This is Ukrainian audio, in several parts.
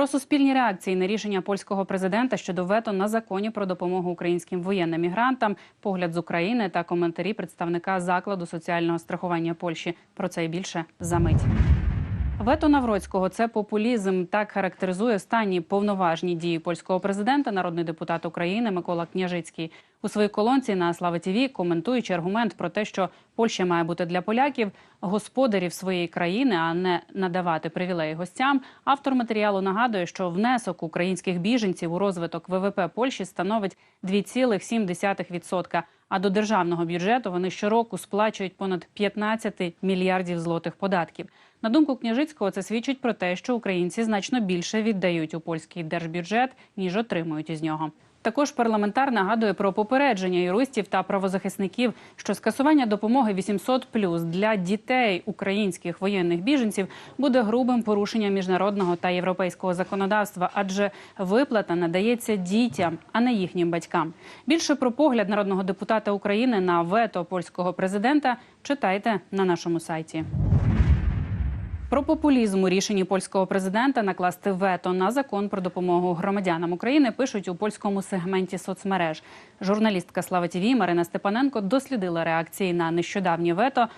Про суспільні реакції на рішення польського президента щодо вето на законі про допомогу українським воєнним мігрантам, погляд з України та коментарі представника закладу соціального страхування Польщі. Про це і більше за мить. Вето Навроцького це популізм. Так характеризує останні повноважні дії польського президента, народний депутат України Микола Княжицький. У своїй колонці на Слава ТІВІ, коментуючи аргумент про те, що Польща має бути для поляків господарів своєї країни, а не надавати привілеї гостям. Автор матеріалу нагадує, що внесок українських біженців у розвиток ВВП Польщі становить 2,7%. А до державного бюджету вони щороку сплачують понад 15 мільярдів злотих податків. На думку княжицького, це свідчить про те, що українці значно більше віддають у польський держбюджет ніж отримують із нього. Також парламентар нагадує про попередження юристів та правозахисників, що скасування допомоги 800+, для дітей українських воєнних біженців буде грубим порушенням міжнародного та європейського законодавства, адже виплата надається дітям, а не їхнім батькам. Більше про погляд народного депутата України на вето польського президента читайте на нашому сайті. Про популізм у рішенні польського президента накласти вето на закон про допомогу громадянам України пишуть у польському сегменті соцмереж. Журналістка Слава ТІВІ Марина Степаненко дослідила реакції на нещодавнє вето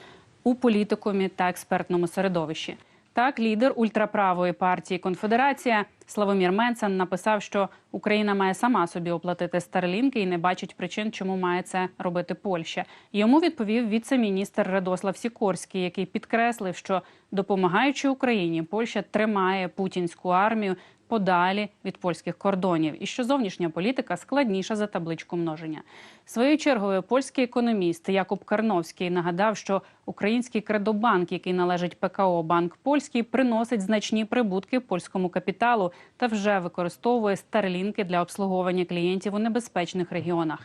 у політикумі та експертному середовищі. Так, лідер ультраправої партії Конфедерація Славомір Менцен написав, що Україна має сама собі оплатити старлінки і не бачить причин, чому має це робити Польща. Йому відповів віце-міністр Радослав Сікорський, який підкреслив, що допомагаючи Україні, Польща тримає путінську армію подалі від польських кордонів, і що зовнішня політика складніша за табличку множення. Своєю чергою польський економіст Якуб Карновський нагадав, що український кредобанк, який належить ПКО Банк Польський, приносить значні прибутки польському капіталу та вже використовує старлінки для обслуговування клієнтів у небезпечних регіонах.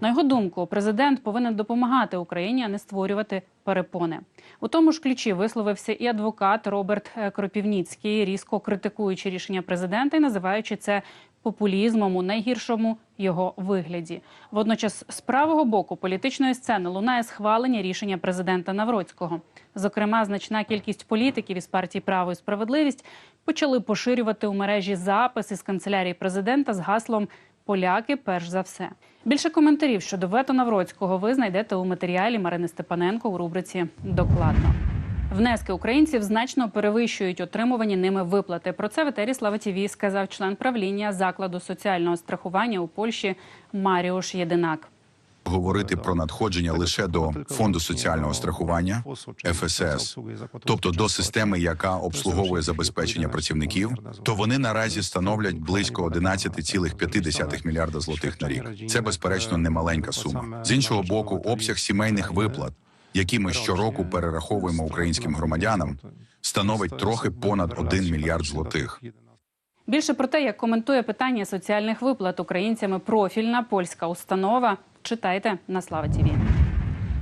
На його думку, президент повинен допомагати Україні, а не створювати перепони. У тому ж ключі висловився і адвокат Роберт е, Кропівніцький, різко критикуючи рішення президента і називаючи це популізмом у найгіршому його вигляді. Водночас, з правого боку політичної сцени лунає схвалення рішення президента Навроцького. Зокрема, значна кількість політиків із партії Право і справедливість почали поширювати у мережі записи з канцелярії президента з гаслом Поляки перш за все. Більше коментарів щодо вето Навроцького ви знайдете у матеріалі Марини Степаненко у рубриці Докладно. Внески українців значно перевищують отримувані ними виплати. Про це в Слава ТІВІ сказав член правління закладу соціального страхування у Польщі Маріуш Єдинак. говорити про надходження лише до фонду соціального страхування ФСС, тобто до системи, яка обслуговує забезпечення працівників, то вони наразі становлять близько 11,5 мільярда злотих на рік. Це безперечно немаленька сума. З іншого боку, обсяг сімейних виплат, які ми щороку перераховуємо українським громадянам, становить трохи понад 1 мільярд злотих. Більше про те, як коментує питання соціальних виплат українцями профільна польська установа, читайте на Слава ТІВІ.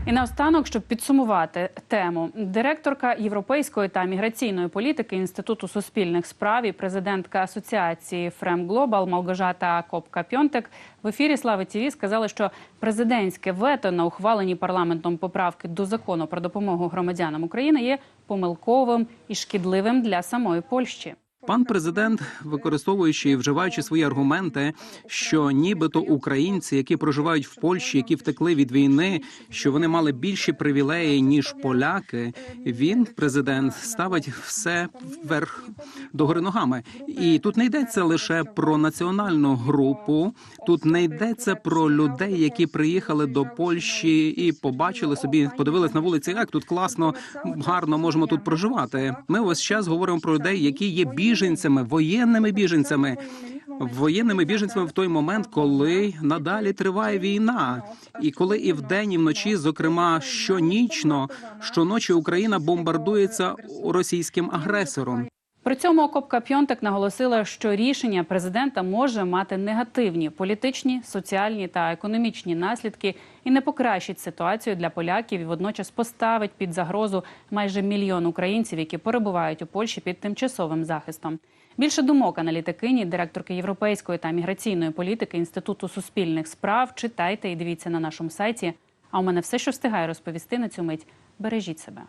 І наостанок, щоб підсумувати тему, директорка європейської та міграційної політики інституту суспільних справ і президентка асоціації Фрем Глобал Малгожата Копка Пьонтек в ефірі Слави ТІВІ сказали, що президентське вето на ухвалені парламентом поправки до закону про допомогу громадянам України є помилковим і шкідливим для самої Польщі. Пан президент, використовуючи і вживаючи свої аргументи, що нібито українці, які проживають в Польщі, які втекли від війни, що вони мали більші привілеї ніж поляки. Він, президент, ставить все вверх догори ногами. І тут не йдеться лише про національну групу, тут не йдеться про людей, які приїхали до Польщі і побачили собі, подивились на вулиці, як тут класно, гарно можемо тут проживати. Ми ось час говоримо про людей, які є біженцями, воєнними біженцями. Воєнними біженцями в той момент, коли надалі триває війна, і коли і вдень, і вночі, зокрема щонічно, щоночі Україна бомбардується російським агресором. При цьому Окопка Пьонтек наголосила, що рішення президента може мати негативні політичні, соціальні та економічні наслідки і не покращить ситуацію для поляків і водночас поставить під загрозу майже мільйон українців, які перебувають у Польщі під тимчасовим захистом. Більше думок аналітикині, директорки європейської та міграційної політики інституту суспільних справ читайте і дивіться на нашому сайті. А у мене все, що встигаю розповісти на цю мить. Бережіть себе.